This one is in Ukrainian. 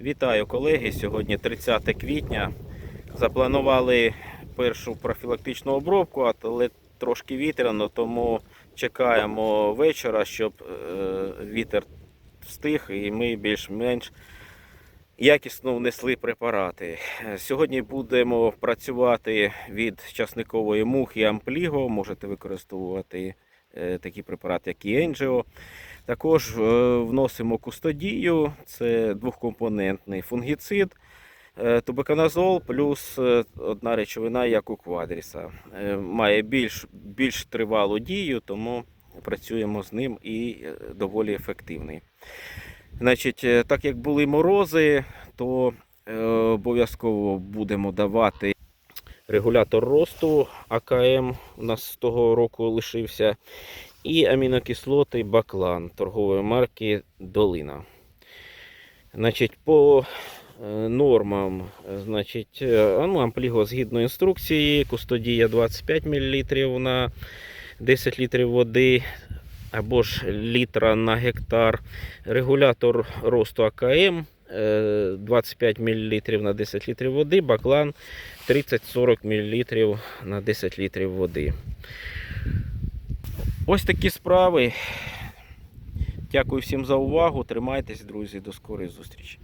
Вітаю колеги! Сьогодні 30 квітня. Запланували першу профілактичну обробку, але трошки вітряно, тому чекаємо вечора, щоб е, вітер встиг і ми більш-менш якісно внесли препарати. Сьогодні будемо працювати від часникової мухи ампліго. Можете використовувати е, такі препарати, як і Енджіо. Також е, вносимо кустодію, це двохкомпонентний фунгіцид, е, тубеканазол плюс е, одна речовина, як у квадріса. Має більш, більш тривалу дію, тому працюємо з ним і доволі ефективний. Значить, так як були морози, то обов'язково будемо давати регулятор росту АКМ. У нас з того року лишився і амінокислоти Баклан торгової марки Долина. Значить, по е, нормам, е, значить, е, ну, ампліго згідно інструкції, кустодія 25 мл на 10 літрів води або ж літра на гектар. Регулятор росту АКМ е, 25 мл на 10 літрів води, баклан 30-40 мл на 10 літрів води. Ось такі справи. Дякую всім за увагу. Тримайтесь, друзі. До скорої зустрічі.